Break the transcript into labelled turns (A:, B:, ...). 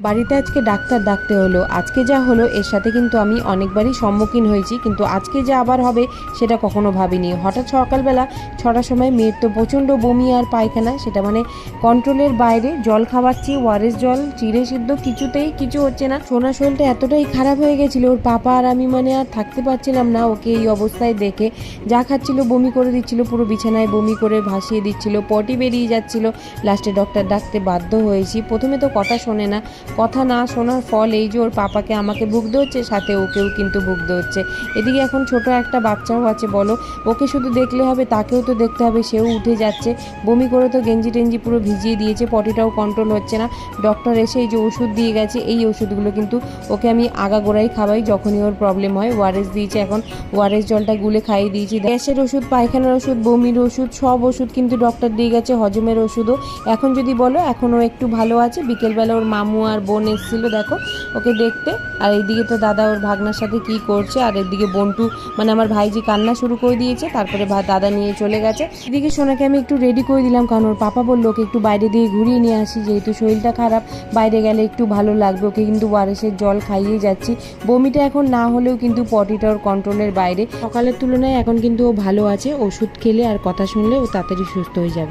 A: বাড়িতে আজকে ডাক্তার ডাকতে হলো। আজকে যা হলো, এর সাথে কিন্তু আমি অনেকবারই সম্মুখীন হয়েছি, কিন্তু আজকে যা আবার হবে, সেটা কখনো ভাবিনি। হঠাৎ সকালবেলা ছটার সময় মেয়ের তো প্রচণ্ড বমি আর পায়খানা, সেটা মানে কন্ট্রোলের বাইরে জল খাওয়াচ্ছি, ওয়ারেস জল, চিড়ে সিদ্ধ, কিছুতেই কিছু হচ্ছে না। সোনা শরীরটা এতটাই খারাপ হয়ে গেছিল, ওর পাপা আর আমি মানে আর থাকতে পারছিলাম না, ওকে এই অবস্থায় দেখে যা খাচ্ছিল বমি করে দিচ্ছিল, পুরো বিছানায় বমি করে ভাসিয়ে দিচ্ছিল, পটি বেরিয়ে যাচ্ছিল। লাস্টে ডক্টর ডাকতে বাধ্য হয়েছি। প্রথমে তো কথা শোনে না কথা না শোনার ফল এই যে ওর পাপাকে আমাকে ভুগতে হচ্ছে, সাথে ওকেও কিন্তু ভুগতে হচ্ছে। এদিকে এখন ছোট একটা বাচ্চাও আছে, বলো। ওকে শুধু দেখলে হবে, তাকেও তো দেখতে হবে, সেও উঠে যাচ্ছে। বমি করে তো গেঞ্জি টেঞ্জি পুরো ভিজিয়ে দিয়েছে, পটিটাও কন্ট্রোল হচ্ছে না। ডক্টর এসে এই যে ওষুধ দিয়ে গেছে, এই ওষুধগুলো কিন্তু ওকে আমি আগাগোড়াই খাওয়াই, যখনই ওর প্রবলেম হয়। ওয়ারেস দিয়েছে এখন ওয়ারেস জলটা গুলে খাইয়ে দিয়েছি। গ্যাসের ওষুধ, পায়খানার ওষুধ, বমির ওষুধ, সব ওষুধ কিন্তু ডক্টর দিয়ে গেছে, হজমের ওষুধও। এখন যদি বলো, এখনও একটু ভালো আছে। বিকেলবেলা ওর মামু আর বোন এসেছিল, দেখো, ওকে দেখতে। আর এইদিকে তো দাদা ওর ভাগনার সাথে কি করছে, আর এদিকে বন্টু মানে আমার ভাইজি কান্না শুরু করে দিয়েছে, তারপরে দাদা নিয়ে চলে গেছে। এদিকে সোনাকে আমি একটু রেডি করে দিলাম, কারণ ওর পাপা বলল ওকে একটু বাইরে দিয়ে ঘুরিয়ে নিয়ে আসি, যেহেতু শরীরটা খারাপ। বাইরে গেলে একটু ভালো লাগবে, ওকে কিন্তু ওয়ারেসের জল খাইয়ে যাচ্ছি। বমিটা এখন না হলেও কিন্তু পটিটা ওর কন্ট্রোলের বাইরে। সকালের তুলনায় এখন কিন্তু ও ভালো আছে, ওষুধ খেলে আর কথা শুনলে ও তাড়াতাড়ি সুস্থ হয়ে যাবে।